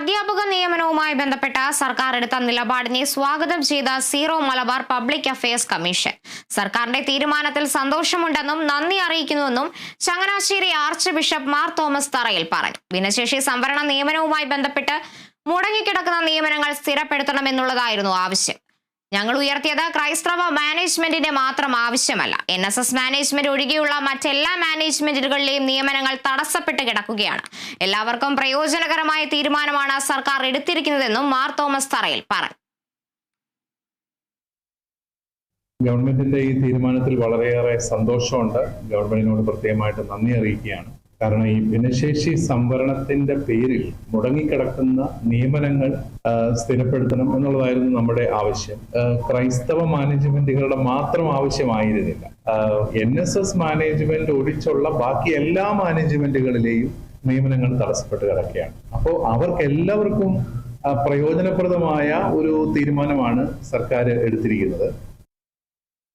അധ്യാപക നിയമനവുമായി ബന്ധപ്പെട്ട സർക്കാർ എടുത്ത നിലപാടിനെ സ്വാഗതം ചെയ്ത Syro Malabar public affairs commission. സർക്കാരിന്റെ തീരുമാനത്തിൽ സന്തോഷമുണ്ടെന്നും നന്ദി അറിയിക്കുന്നുവെന്നും ചങ്ങനാശ്ശേരി ആർച്ച് ബിഷപ്പ് മാർ തോമസ് തറയിൽ പറഞ്ഞു. ഭിന്നശേഷി സംവരണ നിയമനവുമായി ബന്ധപ്പെട്ട് മുടങ്ങിക്കിടക്കുന്ന നിയമനങ്ങൾ സ്ഥിരപ്പെടുത്തണമെന്നുള്ളതായിരുന്നു ആവശ്യം. ഞങ്ങൾ ഉയർത്തിയത് ക്രൈസ്തവ മാനേജ്മെന്റിന്റെ മാത്രം ആവശ്യമല്ല. എൻ എസ് എസ് മാനേജ്മെന്റ് ഒഴികെയുള്ള മറ്റെല്ലാ മാനേജ്മെന്റുകളിലെയും നിയമനങ്ങൾ തടസ്സപ്പെട്ട് കിടക്കുകയാണ്. എല്ലാവർക്കും പ്രയോജനകരമായ തീരുമാനമാണ് സർക്കാർ എടുത്തിരിക്കുന്നതെന്നും മാർ തോമസ് തറയിൽ പറഞ്ഞു. ഗവൺമെന്റിന്റെ ഈ തീരുമാനത്തിൽ വളരെയേറെ സന്തോഷമുണ്ട്. ഗവൺമെന്റിനോട് പ്രത്യേകമായിട്ട് നന്ദി അറിയിക്കുകയാണ്. കാരണം ഈ ഭിന്നശേഷി സംവരണത്തിന്റെ പേരിൽ മുടങ്ങിക്കിടക്കുന്ന നിയമനങ്ങൾ സ്ഥിരപ്പെടുത്തണം എന്നുള്ളതായിരുന്നു നമ്മുടെ ആവശ്യം. ക്രൈസ്തവ മാനേജ്മെന്റുകളുടെ മാത്രം ആവശ്യമായിരുന്നില്ല. എൻ എസ് എസ് മാനേജ്മെന്റ് ഒഴിച്ചുള്ള ബാക്കി എല്ലാ മാനേജ്മെന്റുകളിലെയും നിയമനങ്ങൾ തടസ്സപ്പെട്ട് കിടക്കുകയാണ്. അപ്പോൾ അവർക്ക് എല്ലാവർക്കും പ്രയോജനപ്രദമായ ഒരു തീരുമാനമാണ് സർക്കാർ എടുത്തിരിക്കുന്നത്.